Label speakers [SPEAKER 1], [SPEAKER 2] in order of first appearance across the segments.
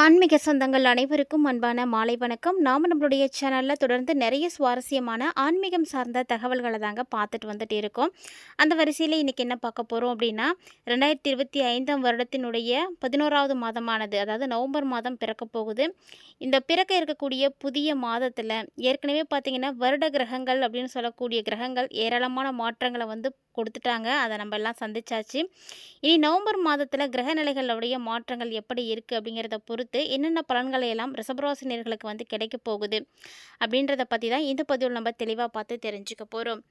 [SPEAKER 1] ஆன்மீக சொந்தங்கள் அனைவருக்கும் அன்பான மாலை வணக்கம். நாம் நம்மளுடைய சேனலில் தொடர்ந்து நிறைய சுவாரஸ்யமான ஆன்மீகம் சார்ந்த தகவல்களை தாங்க பார்த்துட்டு வந்துட்டு இருக்கோம். அந்த வரிசையில் இன்றைக்கி என்ன பார்க்க போகிறோம் அப்படின்னா ரெண்டாயிரத்தி இருபத்தி ஐந்தாம் வருடத்தினுடைய பதினோராவது மாதமானது அதாவது நவம்பர் மாதம் பிறக்க போகுது. இந்த பிறக்க இருக்கக்கூடிய புதிய மாதத்தில் ஏற்கனவே பார்த்திங்கன்னா வருட கிரகங்கள் அப்படின்னு சொல்லக்கூடிய கிரகங்கள் ஏராளமான மாற்றங்களை வந்து கொடுத்துட்டாங்க. அதை நம்ம எல்லாம் சந்திச்சாச்சு. இனி நவம்பர் மாதத்தில் கிரக நிலைகளுடைய மாற்றங்கள் எப்படி இருக்குது அப்படிங்கிறத பொறுத்து என்னென்ன பலன்களை எல்லாம் ரிசபராசினியர்களுக்கு வந்து கிடைக்க போகுது அப்படின்றத பற்றி தான் இந்த பதிவில் நம்ம தெளிவாக பார்த்து தெரிஞ்சுக்க போகிறோம்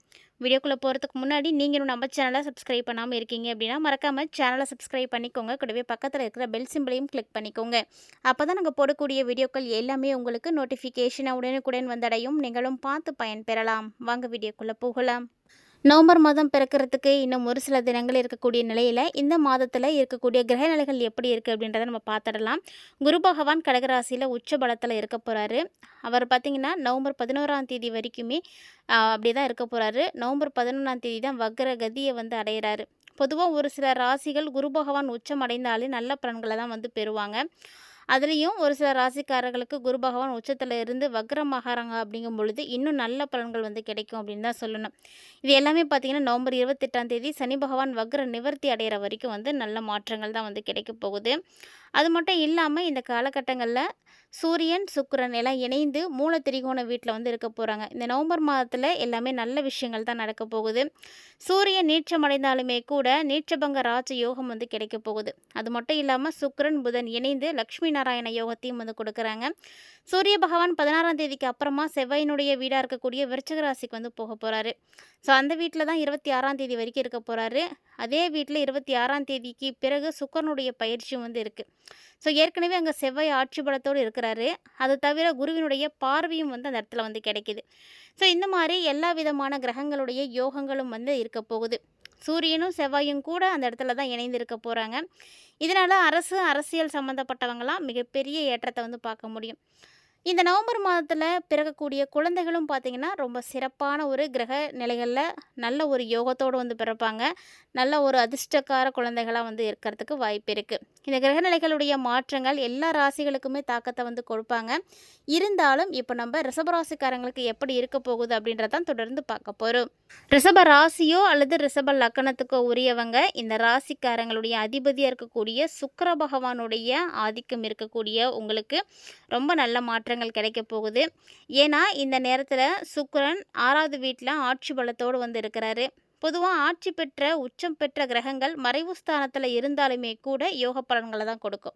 [SPEAKER 1] வீடியோக்குள்ளே போகிறதுக்கு முன்னாடி நீங்களும் நம்ம சேனலை சப்ஸ்கிரைப் பண்ணாமல் இருக்கீங்க அப்படின்னா மறக்காமல் சேனலை சப்ஸ்கிரைப் பண்ணிக்கோங்க. கூடவே பக்கத்தில் இருக்கிற பெல் சிம்பிளையும் கிளிக் பண்ணிக்கோங்க. அப்போ தான் நாங்கள் போடக்கூடிய வீடியோக்கள் எல்லாமே உங்களுக்கு நோட்டிஃபிகேஷனை உடனுக்குடன் வந்தடையும். நீங்களும் பார்த்து பயன்பெறலாம். வாங்க வீடியோக்குள்ளே போகலாம். நவம்பர் மாதம் பிறக்கிறதுக்கு இன்னும் ஒரு சில தினங்கள் இருக்கக்கூடிய நிலையில் இந்த மாதத்தில் இருக்கக்கூடிய கிரக நிலைகள் எப்படி இருக்குது அப்படின்றத நம்ம பார்த்துடலாம் குரு பகவான் கடகராசியில் உச்ச பலத்தில் இருக்க போகிறாரு அவர் பார்த்திங்கன்னா நவம்பர் பதினோராம் தேதி வரைக்குமே அப்படி தான் இருக்க போகிறாரு நவம்பர் பதினொன்றாம் தேதி தான் வக்ர கதியை வந்து அடைகிறாரு பொதுவாக ஒரு சில ராசிகள் குரு பகவான் உச்சம் அடைந்தாலே நல்ல பலன்களை தான் வந்து பெறுவாங்க. அதுலேயும் ஒரு சில ராசிக்காரர்களுக்கு குரு பகவான் உச்சத்தில் இருந்து வக்ரமாகறாங்க அப்படிங்கும் பொழுது இன்னும் நல்ல பலன்கள் வந்து கிடைக்கும் அப்படின்னு தான் சொல்லணும். இது எல்லாமே பார்த்திங்கன்னா நவம்பர் இருபத்தெட்டாம் தேதி சனி பகவான் வக்ர நிவர்த்தி அடைகிற வரைக்கும் வந்து நல்ல மாற்றங்கள் தான் வந்து கிடைக்க போகுது. அது மட்டும் இல்லாமல் இந்த காலகட்டங்களில் சூரியன் சுக்கரன் எல்லாம் இணைந்து மூல திரிகோண வீட்டில் வந்து இருக்க போகிறாங்க இந்த நவம்பர் மாதத்தில் எல்லாமே நல்ல விஷயங்கள் தான் நடக்க போகுது. சூரியன் நீச்சமடைந்தாலுமே கூட நீச்சபங்க ராஜ யோகம் வந்து கிடைக்க போகுது. அது மட்டும் இல்லாமல் சுக்கிரன் புதன் இணைந்து லக்ஷ்மி நாராயண யோகத்தையும் வந்து கொடுக்குறாங்க. சூரிய பகவான் பதினாறாம் தேதிக்கு அப்புறமா செவ்வாயினுடைய வீடாக இருக்கக்கூடிய விருச்சக ராசிக்கு வந்து போக போகிறாரு ஸோ அந்த வீட்டில் தான் இருபத்தி ஆறாம் தேதி வரைக்கும் இருக்க போகிறாரு அதே வீட்டில் இருபத்தி ஆறாம் தேதிக்கு பிறகு சுக்கரனுடைய பயிற்சியும் வந்து இருக்குது ஸோ ஏற்கனவே அங்கே செவ்வாய் ஆட்சி பலத்தோடு இருக்கிறாரு. அது தவிர குருவினுடைய பார்வையும் வந்து அந்த இடத்துல வந்து கிடைக்கிது. ஸோ இந்த மாதிரி எல்லா விதமான கிரகங்களுடைய யோகங்களும் வந்து இருக்க போகுது. சூரியனும் செவ்வாயும் கூட அந்த இடத்துல தான் இணைந்து இருக்க போகிறாங்க இதனால் அரசு அரசியல் சம்மந்தப்பட்டவங்களாம் மிகப்பெரிய ஏற்றத்தை வந்து பார்க்க முடியும். இந்த நவம்பர் மாதத்தில் பிறக்கக்கூடிய குழந்தைகளும் பார்த்திங்கன்னா ரொம்ப சிறப்பான ஒரு கிரக நிலைகளில் நல்ல ஒரு யோகத்தோடு வந்து பிறப்பாங்க. நல்ல ஒரு அதிர்ஷ்டக்கார குழந்தைகளாக வந்து இருக்கிறதுக்கு வாய்ப்பு இருக்குது இந்த கிரக நிலைகளுடைய மாற்றங்கள் எல்லா ராசிகளுக்குமே தாக்கத்தை வந்து கொடுப்பாங்க. இருந்தாலும் இப்போ நம்ம ரிஷபராசிக்காரங்களுக்கு எப்படி இருக்க போகுது அப்படின்றதான் தொடர்ந்து பார்க்க போகிறோம் ரிஷப ராசியோ அல்லது ரிஷப லக்கணத்துக்கோ உரியவங்க இந்த ராசிக்காரங்களுடைய அதிபதியாக இருக்கக்கூடிய சுக்கர பகவானுடைய ஆதிக்கம் இருக்கக்கூடிய உங்களுக்கு ரொம்ப நல்ல மாற்றம் மாற்றங்கள் கிடைக்க போகுது. ஏன்னா இந்த நேரத்தில் சுக்கரன் ஆறாவது வீட்டில் ஆட்சி பலத்தோடு வந்து இருக்கிறாரு. பொதுவாக ஆட்சி பெற்ற உச்சம் பெற்ற கிரகங்கள் மறைவு ஸ்தானத்தில் இருந்தாலுமே கூட யோக பலன்களை தான் கொடுக்கும்.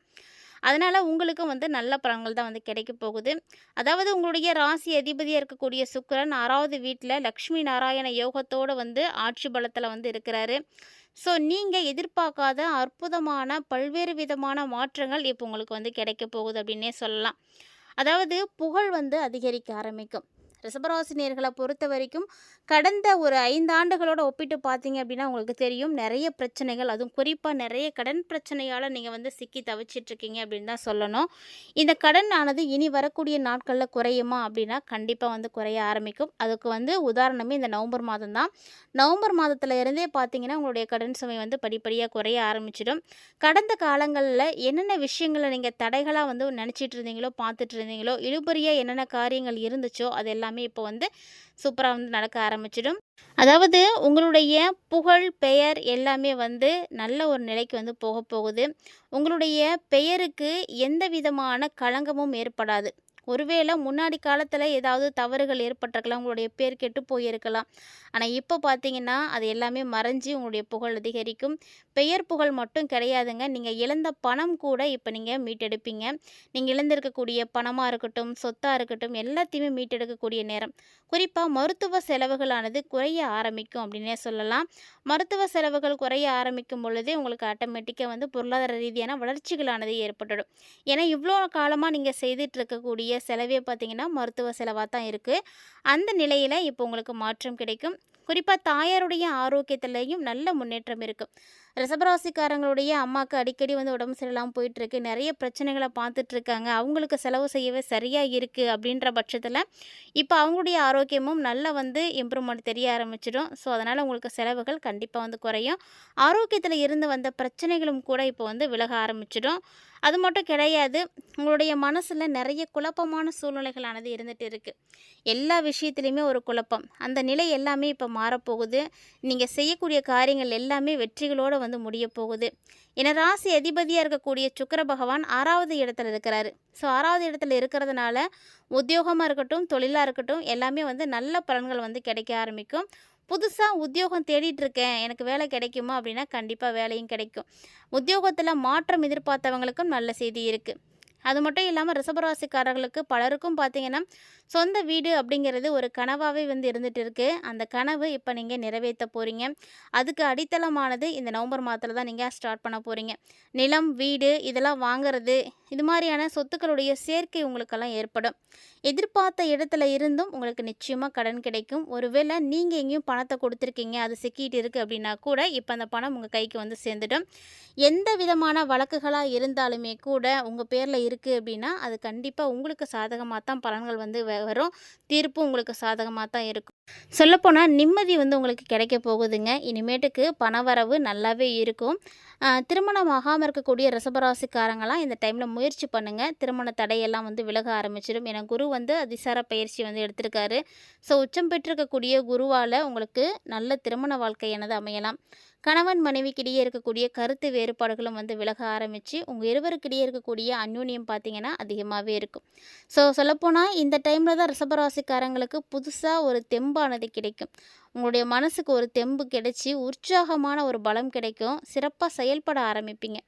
[SPEAKER 1] அதனால் உங்களுக்கும் வந்து நல்ல பலன்கள் தான் வந்து கிடைக்க போகுது. அதாவது உங்களுடைய ராசி அதிபதியாக இருக்கக்கூடிய சுக்கரன் ஆறாவது வீட்டில் லக்ஷ்மி நாராயண யோகத்தோடு வந்து ஆட்சி பலத்தில் வந்து இருக்கிறாரு. ஸோ நீங்கள் எதிர்பார்க்காத அற்புதமான பல்வேறு விதமான மாற்றங்கள் இப்போ உங்களுக்கு வந்து கிடைக்க போகுது அப்படின்னே சொல்லலாம். அதாவது புகழ் வந்து அதிகரிக்க ஆரம்பிக்கும். ரிசபராசினியர்களை பொறுத்த வரைக்கும் கடந்த ஒரு ஐந்து ஆண்டுகளோட ஒப்பிட்டு பார்த்தீங்க அப்படின்னா உங்களுக்கு தெரியும். நிறைய பிரச்சனைகள் அதுவும் குறிப்பாக நிறைய கடன் பிரச்சனையால் நீங்கள் வந்து சிக்கி தவிச்சிட்ருக்கீங்க அப்படின்னு தான் சொல்லணும். இந்த கடன் ஆனது இனி வரக்கூடிய நாட்களில் குறையுமா அப்படின்னா கண்டிப்பாக வந்து குறைய ஆரம்பிக்கும். அதுக்கு வந்து உதாரணமே இந்த நவம்பர் மாதம் தான். நவம்பர் மாதத்தில் இருந்தே பார்த்தீங்கன்னா உங்களுடைய கடன் சுமை வந்து படிப்படியாக குறைய ஆரம்பிச்சிடும். கடந்த காலங்களில் என்னென்ன விஷயங்களை நீங்கள் தடைகளாக வந்து நினச்சிட்டு இருந்தீங்களோ பார்த்துட்டு இருந்தீங்களோ இழுபறியாக என்னென்ன காரியங்கள் இருந்துச்சோ அதெல்லாம் எல்லாமே இப்போ வந்து சூப்பராக வந்து நடக்க ஆரம்பிச்சிடும். அதாவது உங்களுடைய புகழ் பெயர் எல்லாமே வந்து நல்ல ஒரு நிலைக்கு வந்து போக போகுது. உங்களுடைய பெயருக்கு எந்த விதமான களங்கமும் ஏற்படாது. ஒருவேளை முன்னாடி காலத்தில் ஏதாவது தவறுகள் ஏற்பட்டிருக்கலாம் உங்களுடைய பேர் கெட்டு போயிருக்கலாம். ஆனால் இப்போ பார்த்தீங்கன்னா அது எல்லாமே மறைஞ்சி உங்களுடைய புகழ் அதிகரிக்கும். பெயர் புகழ் மட்டும் கிடையாதுங்க. நீங்கள் இழந்த பணம் கூட இப்போ நீங்கள் மீட்டெடுப்பீங்க. நீங்கள் இழந்திருக்கக்கூடிய பணமாக இருக்கட்டும் சொத்தாக இருக்கட்டும் எல்லாத்தையுமே மீட்டெடுக்கக்கூடிய நேரம். குறிப்பாக மருத்துவ செலவுகளானது குறைய ஆரம்பிக்கும் அப்படின்னே சொல்லலாம். மருத்துவ செலவுகள் குறைய ஆரம்பிக்கும் பொழுதே உங்களுக்கு ஆட்டோமேட்டிக்காக வந்து பொருளாதார ரீதியான வளர்ச்சிகளானது ஏற்பட்டுடும் ஏன்னா இவ்வளோ காலமாக நீங்கள் செய்துட்டு இருக்கக்கூடிய செலவே பார்த்தீங்கன்னா மருத்துவ செலவாக தான் இருக்குது அந்த நிலையில் இப்போ உங்களுக்கு மாற்றம் கிடைக்கும். குறிப்பாக தாயாருடைய ஆரோக்கியத்துலேயும் நல்ல முன்னேற்றம் இருக்கும் ரிஷபராசிக்காரங்களுடைய அம்மாவுக்கு அடிக்கடி வந்து உடம்பு சரியில்லாமல் போயிட்டுருக்கு. நிறைய பிரச்சனைகளை பார்த்துட்ருக்காங்க அவங்களுக்கு செலவு செய்யவே சரியாக இருக்குது அப்படின்ற பட்சத்தில் இப்போ அவங்களுடைய ஆரோக்கியமும் நல்லா வந்து இம்ப்ரூவ்மெண்ட் தெரிய ஆரம்பிச்சிடும். ஸோ அதனால் உங்களுக்கு செலவுகள் கண்டிப்பாக வந்து குறையும். ஆரோக்கியத்தில் இருந்து வந்த பிரச்சனைகளும் கூட இப்போ வந்து விலக ஆரம்பிச்சிடும். அது மட்டும் கிடையாது உங்களுடைய மனசில் நிறைய குழப்பமான சூழ்நிலைகளானது இருந்துகிட்டு இருக்குது எல்லா விஷயத்துலையுமே ஒரு குழப்பம். அந்த நிலை எல்லாமே இப்போ மாறப்போகுது. நீங்கள் செய்யக்கூடிய காரியங்கள் எல்லாமே வெற்றிகளோடு வந்து முடிய போகுது. ஏன்னா ராசி அதிபதியாக இருக்கக்கூடிய சுக்கர பகவான் ஆறாவது இடத்துல இருக்கிறாரு. ஸோ ஆறாவது இடத்துல இருக்கிறதுனால உத்தியோகமாக இருக்கட்டும் தொழிலாக இருக்கட்டும் எல்லாமே வந்து நல்ல பலன்கள் வந்து கிடைக்க ஆரம்பிக்கும். புதுசாக உத்தியோகம் தேடிட்டு இருக்கேன். எனக்கு வேலை கிடைக்குமா அப்படின்னா கண்டிப்பாக வேலையும் கிடைக்கும். உத்தியோகத்தில் மாற்றம் எதிர்பார்த்தவங்களுக்கும் நல்ல செய்தி இருக்குது அது மட்டும் இல்லாமல் ரிசபராசிக்காரர்களுக்கு பலருக்கும் பார்த்தீங்கன்னா சொந்த வீடு அப்படிங்கிறது ஒரு கனவாகவே வந்து இருந்துகிட்டு இருக்குது அந்த கனவு இப்போ நீங்கள் நிறைவேற்ற போகிறீங்க அதுக்கு அடித்தளமானது இந்த நவம்பர் மாதத்தில் தான் நீங்கள் ஸ்டார்ட் பண்ண போகிறீங்க நிலம் வீடு இதெல்லாம் வாங்கிறது இது மாதிரியான சொத்துக்களுடைய சேர்க்கை உங்களுக்கெல்லாம் ஏற்படும். எதிர்பார்த்த இடத்துல இருந்தும் உங்களுக்கு நிச்சயமாக கடன் கிடைக்கும். ஒருவேளை நீங்கள் எங்கேயும் பணத்தை கொடுத்துருக்கீங்க அது சிக்கிட்டு இருக்குது அப்படின்னா கூட இப்போ அந்த பணம் உங்கள் கைக்கு வந்து சேர்ந்துடும். எந்த விதமான வழக்குகளாக இருந்தாலுமே கூட உங்கள் பேரில் இருக்குது அப்படின்னா அது கண்டிப்பாக உங்களுக்கு சாதகமாக தான் பலன்கள் வந்து வரும். தீர்ப்பும் உங்களுக்கு சாதகமாக தான் இருக்கும். சொல்லப்போனால் நிம்மதி வந்து உங்களுக்கு கிடைக்க போகுதுங்க. இனிமேட்டுக்கு பணவரவு நல்லாவே இருக்கும். திருமணம் ஆகாமல் இருக்கக்கூடிய ரசபராசிக்காரங்களாம் இந்த டைமில் முயற்சி பண்ணுங்கள் திருமண தடையெல்லாம் வந்து விலக ஆரம்பிச்சிடும் ஏன்னா குரு வந்து அதிசார பயிற்சி வந்து எடுத்திருக்காரு. ஸோ உச்சம் பெற்றிருக்கக்கூடிய குருவால் உங்களுக்கு நல்ல திருமண வாழ்க்கையானது அமையலாம். கணவன் மனைவிக்கிடையே இருக்கக்கூடிய கருத்து வேறுபாடுகளும் வந்து விலக ஆரம்பித்து உங்கள் இருவருக்கிடையே இருக்கக்கூடிய அந்யூன்யம் பார்த்தீங்கன்னா அதிகமாகவே இருக்கும். ஸோ சொல்லப்போனால் இந்த டைமில் தான் ரிசபராசிக்காரங்களுக்கு புதுசாக ஒரு தெம்பானது கிடைக்கும். உங்களுடைய மனசுக்கு ஒரு தெம்பு கிடைச்சி உற்சாகமான ஒரு பலம் கிடைக்கும். சிறப்பாக செயல்பட ஆரம்பிப்பீங்க.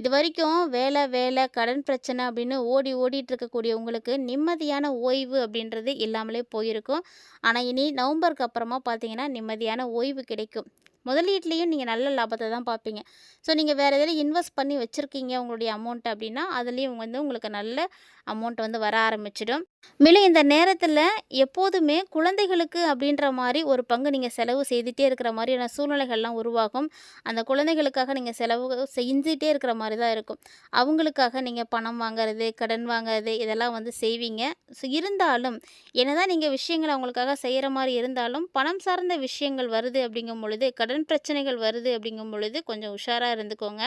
[SPEAKER 1] இது வரைக்கும் வேலை வேலை கடன் பிரச்சனை அப்படின்னு ஓடி ஓடிட்டு இருக்கக்கூடிய உங்களுக்கு நிம்மதியான ஓய்வு அப்படின்றது இல்லாமலே போயிருக்கும். ஆனால் இனி நவம்பருக்கு அப்புறமா பார்த்தீங்கன்னா நிம்மதியான ஓய்வு கிடைக்கும். முதலீட்லேயும் நீங்கள் நல்ல லாபத்தை தான் பார்ப்பீங்க. ஸோ நீங்கள் வேறு எதில் இன்வெஸ்ட் பண்ணி வச்சுருக்கீங்க உங்களுடைய அமௌண்ட் அப்படின்னா அதுலேயும் வந்து உங்களுக்கு நல்ல அமௌண்ட் வந்து வர ஆரம்பிச்சிடும். மேலும் இந்த நேரத்தில் எப்போதுமே குழந்தைகளுக்கு அப்படின்ற மாதிரி ஒரு பங்கு நீங்கள் செலவு செய்துட்டே இருக்கிற மாதிரியான சூழ்நிலைகள்லாம் உருவாகும். அந்த குழந்தைகளுக்காக நீங்கள் செலவு செஞ்சுட்டே இருக்கிற மாதிரி தான் இருக்கும். அவங்களுக்காக நீங்கள் பணம் வாங்குறது கடன் வாங்குறது இதெல்லாம் வந்து செய்வீங்க. ஸோ இருந்தாலும் என்னதான் நீங்கள் விஷயங்களை அவங்களுக்காக செய்கிற மாதிரி இருந்தாலும் பணம் சார்ந்த விஷயங்கள் வருது அப்படிங்கும் பொழுது கடன் பிரச்சனைகள் வருது அப்படிங்கும் பொழுது கொஞ்சம் உஷாராக இருந்துக்கோங்க.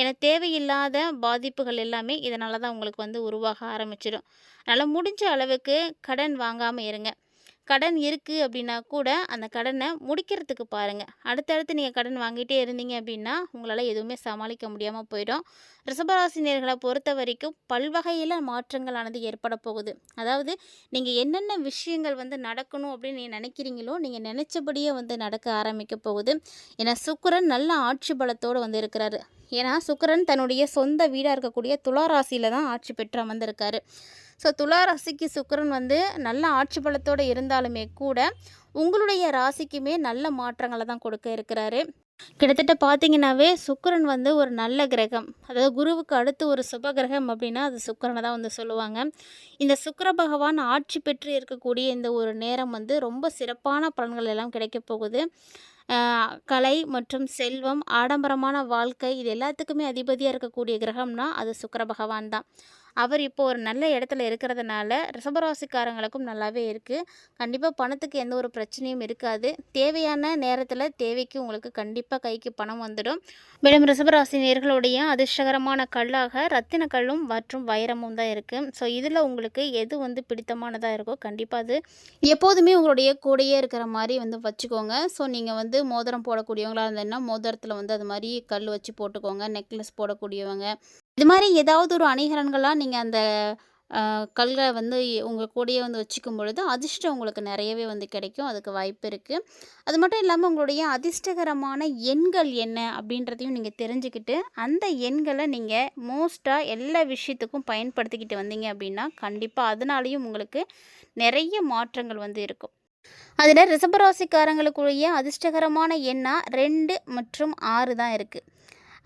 [SPEAKER 1] ஏன்னா தேவையில்லாத பாதிப்புகள் எல்லாமே இதனால தான் உங்களுக்கு வந்து உருவாக ஆரம்பிச்சிடும் அதனால் முடிஞ்ச அளவுக்கு கடன் வாங்காமல் இருங்க. கடன் இருக்குது அப்படின்னா கூட அந்த கடனை முடிக்கிறதுக்கு பாருங்கள் அடுத்தடுத்து நீங்கள் கடன் வாங்கிட்டே இருந்தீங்க அப்படின்னா உங்களால் எதுவுமே சமாளிக்க முடியாமல் போயிடும். ரிசபராசினியர்களை பொறுத்த வரைக்கும் பல்வகையில் மாற்றங்களானது ஏற்பட போகுது. அதாவது நீங்கள் என்னென்ன விஷயங்கள் வந்து நடக்கணும் அப்படின்னு நீங்கள் நினைக்கிறீங்களோ நீங்கள் நினச்சபடியே வந்து நடக்க ஆரம்பிக்க போகுது. ஏன்னா சுக்கரன் நல்ல ஆட்சி பலத்தோடு வந்து இருக்கிறாரு. ஏன்னா சுக்கரன் தன்னுடைய சொந்த வீடாக இருக்கக்கூடிய துளாராசியில் தான் ஆட்சி பெற்று அமர்ந்திருக்காரு. ஸோ துலா ராசிக்கு சுக்கிரன் வந்து நல்ல ஆட்சி பலத்தோடு இருந்தாலுமே கூட உங்களுடைய ராசிக்குமே நல்ல மாற்றங்களை தான் கொடுக்க இருக்கிறாரு. கிட்டத்தட்ட பார்த்தீங்கன்னாவே சுக்கரன் வந்து ஒரு நல்ல கிரகம். அதாவது குருவுக்கு அடுத்து ஒரு சுப கிரகம் அப்படின்னா அது சுக்கிரனை தான் வந்து சொல்லுவாங்க. இந்த சுக்கர பகவான் ஆட்சி பெற்று இருக்கக்கூடிய இந்த ஒரு நேரம் வந்து ரொம்ப சிறப்பான பலன்கள் எல்லாம் கிடைக்க போகுது. கலை மற்றும் செல்வம் ஆடம்பரமான வாழ்க்கை இது எல்லாத்துக்குமே அதிபதியாக இருக்கக்கூடிய கிரகம்னா அது சுக்கர பகவான் தான். அவர் இப்போ ஒரு நல்ல இடத்துல இருக்கிறதுனால ரிஷபராசிக்காரங்களுக்கும் நல்லாவே இருக்குது கண்டிப்பாக பணத்துக்கு எந்த ஒரு பிரச்சனையும் இருக்காது. தேவையான நேரத்தில் தேவைக்கு உங்களுக்கு கண்டிப்பாக கைக்கு பணம் வந்துடும். மேலும் ரிஷபராசி நேர்களுடைய அதிர்ஷ்டகரமான கல்லாக ரத்தின கல்லும் மற்றும் வைரமும் தான் இருக்குது ஸோ இதில் உங்களுக்கு எது வந்து பிடித்தமானதாக இருக்கோ கண்டிப்பாக அது எப்போதுமே உங்களுடைய கூடையே இருக்கிற மாதிரி வந்து வச்சுக்கோங்க. ஸோ நீங்கள் வந்து மோதிரம் போடக்கூடியவங்களாக இருந்ததுன்னா மோதிரத்தில் வந்து அது மாதிரி கல் வச்சு போட்டுக்கோங்க. நெக்லஸ் போடக்கூடியவங்க. இது மாதிரி ஏதாவது ஒரு அணிகலன்களாக நீங்கள் அந்த கல்களை வந்து உங்கள் கூடயே வந்து வச்சுக்கும் பொழுது அதிர்ஷ்டம் உங்களுக்கு நிறையவே வந்து கிடைக்கும். அதுக்கு வாய்ப்பு இருக்குது அது மட்டும் இல்லாமல் உங்களுடைய அதிர்ஷ்டகரமான எண்கள் என்ன அப்படின்றதையும் நீங்கள் தெரிஞ்சுக்கிட்டு அந்த எண்களை நீங்கள் மோஸ்ட்டாக எல்லா விஷயத்துக்கும் பயன்படுத்திக்கிட்டு வந்தீங்க அப்படின்னா கண்டிப்பாக அதனாலேயும் உங்களுக்கு நிறைய மாற்றங்கள் வந்து இருக்கும். அதில் ரிஷபராசிக்காரங்களுக்குரிய அதிர்ஷ்டகரமான எண்ணாக ரெண்டு மற்றும் ஆறு தான் இருக்குது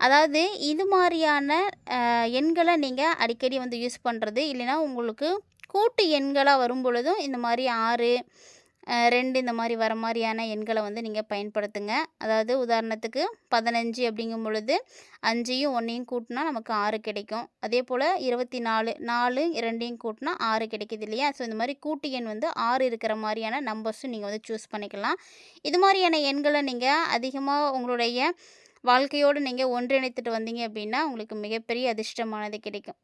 [SPEAKER 1] அதாவது இது மாதிரியான எண்களை நீங்கள் அடிக்கடி வந்து யூஸ் பண்ணுறது இல்லைன்னா உங்களுக்கு கூட்டு எண்களாக வரும் பொழுதும் இந்த மாதிரி ஆறு ரெண்டு இந்த மாதிரி வர மாதிரியான எண்களை வந்து நீங்கள் பயன்படுத்துங்க. அதாவது உதாரணத்துக்கு பதினஞ்சு அப்படிங்கும் பொழுது அஞ்சையும் ஒன்றையும் கூட்டினா நமக்கு ஆறு கிடைக்கும். அதே போல் இருபத்தி நாலு நாலு ரெண்டையும் கூட்டினா ஆறு கிடைக்கிது இல்லையா? ஸோ இந்த மாதிரி கூட்டு எண் வந்து ஆறு இருக்கிற மாதிரியான நம்பர்ஸும் நீங்கள் வந்து சூஸ் பண்ணிக்கலாம். இது மாதிரியான எண்களை நீங்கள் அதிகமாக உங்களுடைய வாழ்க்கையோடு நீங்கள் ஒன்றிணைத்துட்டு வந்தீங்க அப்படின்னா உங்களுக்கு மிகப்பெரிய அதிர்ஷ்டமானது கிடைக்கும்.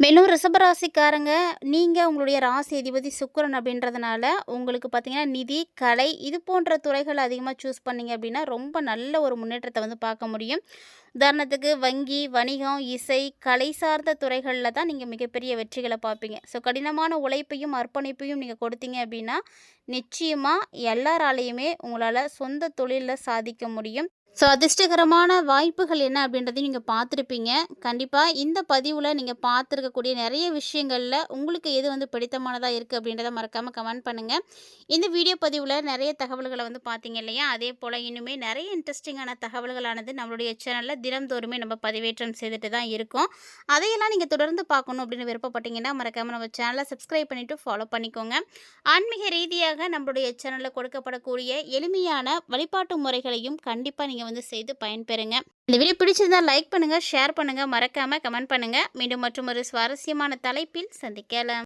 [SPEAKER 1] மேலும் ரிஷபராசிக்காரங்க நீங்கள் உங்களுடைய ராசி அதிபதி சுக்கரன் அப்படின்றதுனால உங்களுக்கு பார்த்தீங்கன்னா நிதி கலை இது போன்ற துறைகள் அதிகமாக சூஸ் பண்ணீங்க அப்படின்னா ரொம்ப நல்ல ஒரு முன்னேற்றத்தை வந்து பார்க்க முடியும். உதாரணத்துக்கு வங்கி வணிகம் இசை கலை சார்ந்த துறைகளில் தான் நீங்கள் மிகப்பெரிய வெற்றிகளை பார்ப்பீங்க. ஸோ கடினமான உழைப்பையும் அர்ப்பணிப்பையும் நீங்கள் கொடுத்தீங்க அப்படின்னா நிச்சயமாக எல்லாராலையுமே உங்களால் சொந்த தொழிலில் சாதிக்க முடியும். ஸோ அதிர்ஷ்டகரமான வாய்ப்புகள் என்ன அப்படின்றதையும் நீங்கள் பார்த்துருப்பீங்க. கண்டிப்பாக இந்த பதிவில் நீங்கள் பார்த்துருக்கக்கூடிய நிறைய விஷயங்களில் உங்களுக்கு எது வந்து பிடித்தமானதாக இருக்குது அப்படின்றத மறக்காமல் கமெண்ட் பண்ணுங்கள் இந்த வீடியோ பதிவில் நிறைய தகவல்களை வந்து பார்த்தீங்க இல்லையா? அதே போல் இன்னுமே நிறைய இன்ட்ரெஸ்டிங்கான தகவல்களானது நம்மளுடைய சேனலில் தினந்தோறுமே நம்ம பதிவேற்றம் செய்துட்டு தான் இருக்கோம். அதையெல்லாம் நீங்கள் தொடர்ந்து பார்க்கணும் அப்படின்னு விருப்பப்பட்டீங்கன்னா மறக்காமல் நம்ம சேனலை சப்ஸ்கிரைப் பண்ணிவிட்டு ஃபாலோ பண்ணிக்கோங்க. ஆன்மீக ரீதியாக நம்மளுடைய சேனலில் கொடுக்கப்படக்கூடிய எளிமையான வழிபாட்டு முறைகளையும் கண்டிப்பாக நீங்கள் வந்து செய்து பயன்பெறுங்க. இந்த வீடியோ பிடிச்சிருந்தால் லைக் பண்ணுங்கள் ஷேர் பண்ணுங்கள் மறக்காமல் கமெண்ட் பண்ணுங்கள் மீண்டும் மற்றும் ஒரு சுவாரஸ்யமான தலைப்பில் சந்திக்கலாம்.